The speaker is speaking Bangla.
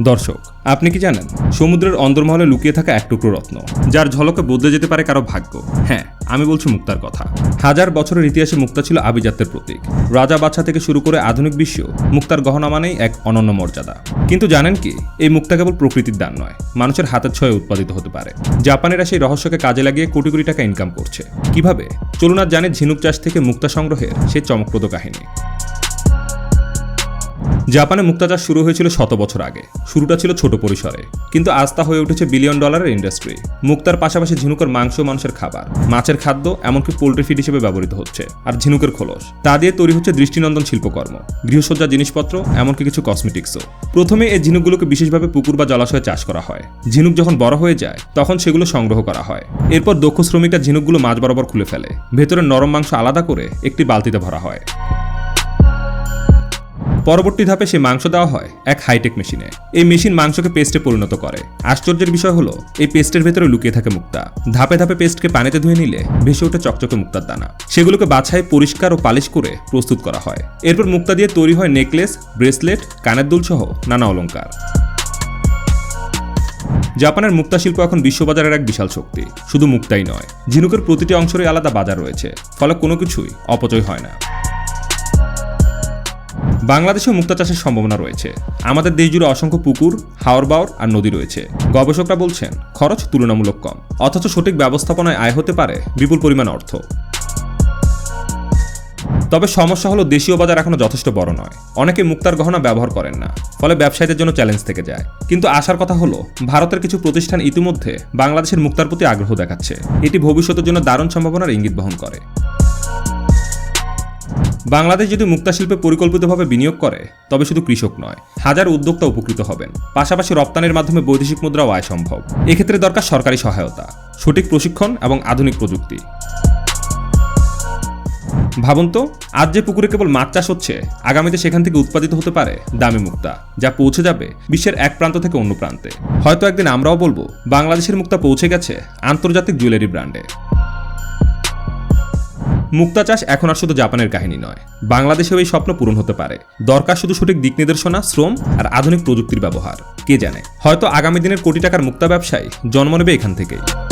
দর্শক, আপনি কি জানেন, সমুদ্রের অন্দরমহলে লুকিয়ে থাকা এক টুকরো রত্ন, যার ঝলকে বদলে যেতে পারে কারও ভাগ্য? হ্যাঁ আমি বলছি মুক্তার কথা। হাজার বছরের ইতিহাসে মুক্তা ছিল আভিজাত্যের প্রতীক। রাজা বাচ্চা থেকে শুরু করে আধুনিক বিশ্ব, মুক্তার গহনা মানেই এক অনন্য মর্যাদা। কিন্তু জানেন কি, এই মুক্তা কেবল প্রকৃতির দান নয়, মানুষের হাতের ছয়ে উৎপাদিত হতে পারে। জাপানিরা সেই রহস্যকে কাজে লাগিয়ে কোটি কোটি টাকা ইনকাম করছে। কীভাবে? চলুন আজ জানে ঝিনুক চাষ থেকে মুক্তা সংগ্রহের সেই চমকপ্রদ কাহিনী। জাপানে মুক্তা চাষ শুরু হয়েছিল শত বছর আগে। শুরুটা ছিল ছোট পরিসরে। কিন্তু তা হয়ে উঠেছে বিলিয়ন ডলারের ইন্ডাস্ট্রি। মুক্তার পাশাপাশি ঝিনুকের মাংস মানুষের খাবার। মাছের খাদ্য, এমনকি পোল্ট্রি ফিড হিসেবে ব্যবহৃত হচ্ছে। আর ঝিনুকের খোলস। তা দিয়ে তৈরি হচ্ছে দৃষ্টিনন্দন শিল্পকর্ম। গৃহসজ্জা জিনিসপত্র, এমনকি কিছু কসমেটিক্সও প্রথমে এই ঝিনুকগুলোকে বিশেষভাবে পুকুর বা জলাশয়ে চাষ করা হয়। ঝিনুক যখন বড় হয়ে যায়, তখন সেগুলো সংগ্রহ করা হয়। এরপর দক্ষ শ্রমিকরা ঝিনুকগুলো মাছ বরাবর খুলে ফেলে। ভেতরের নরম মাংস আলাদা করে একটি বালতিতে ভরা হয়। পরবর্তী ধাপে সে মাংস দেওয়া হয় এক হাইটেক মেশিনে। এই মেশিন মাংসকে পেস্টে পরিণত করে। আশ্চর্যের বিষয় হলো, এই পেস্টের ভেতরে লুকিয়ে থাকে মুক্তা। ধাপে ধাপে পেস্টকে পানিতে ধুয়ে নিলে ভেসে ওঠে চকচকে মুক্তার দানা। সেগুলোকে বাছাই, পরিষ্কার ও পালিশ করে প্রস্তুত করা হয়। এরপর মুক্তা দিয়ে তৈরি হয় নেকলেস, ব্রেসলেট, কানের দুল সহ নানা অলংকার। জাপানের মুক্তা শিল্প এখন বিশ্ববাজারের এক বিশাল শক্তি। শুধু মুক্তাই নয়, ঝিনুকের প্রতিটি অংশেরই আলাদা বাজার রয়েছে। ফলে কোনো কিছুই অপচয় হয় না। বাংলাদেশেও মুক্তা চাষের সম্ভাবনা রয়েছে। আমাদের দেশ জুড়ে অসংখ্য পুকুর, হাওর বাওর আর নদী রয়েছে। গবেষকরা বলছেন, খরচ তুলনামূলক কম। অথচ সঠিক ব্যবস্থাপনায় আয় হতে পারে বিপুল পরিমাণ অর্থ। তবে সমস্যা হলো দেশীয় বাজার এখনও যথেষ্ট বড় নয়। অনেকে মুক্তার গহনা ব্যবহার করেন না, ফলে ব্যবসায়ীদের জন্য চ্যালেঞ্জ থেকে যায়। কিন্তু আসার কথা হলো, ভারতের কিছু প্রতিষ্ঠান ইতিমধ্যে বাংলাদেশের মুক্তার প্রতি আগ্রহ দেখাচ্ছে। এটি ভবিষ্যতের জন্য দারুণ সম্ভাবনার ইঙ্গিত বহন করে। বাংলাদেশ যদি মুক্তা শিল্পে পরিকল্পিতভাবে বিনিয়োগ করে, তবে শুধু কৃষক নয়, হাজার উদ্যোক্তা উপকৃত হবেন। পাশাপাশি রপ্তানির মাধ্যমে বৈদেশিক মুদ্রাও আয় সম্ভব। এক্ষেত্রে দরকার সরকারি সহায়তা, সঠিক প্রশিক্ষণ এবং আধুনিক প্রযুক্তি। ভাবুন তো, আজ যে পুকুরে কেবল মাছ চাষ হচ্ছে, আগামীতে সেখান থেকে উৎপাদিত হতে পারে দামি মুক্তা, যা পৌঁছে যাবে বিশ্বের এক প্রান্ত থেকে অন্য প্রান্তে। হয়তো একদিন আমরাও বলব, বাংলাদেশের মুক্তা পৌঁছে গেছে আন্তর্জাতিক জুয়েলারি ব্র্যান্ডে। মুক্তা চাষ এখন আর শুধু জাপানের কাহিনী নয়। বাংলাদেশেও এই স্বপ্ন পূরণ হতে পারে। দরকার শুধু সঠিক দিক নির্দেশনা, শ্রম আর আধুনিক প্রযুক্তির ব্যবহার। কে জানে? হয়তো আগামী দিনের কোটি টাকার মুক্তা ব্যবসায় জন্ম নেবে এখান থেকেই।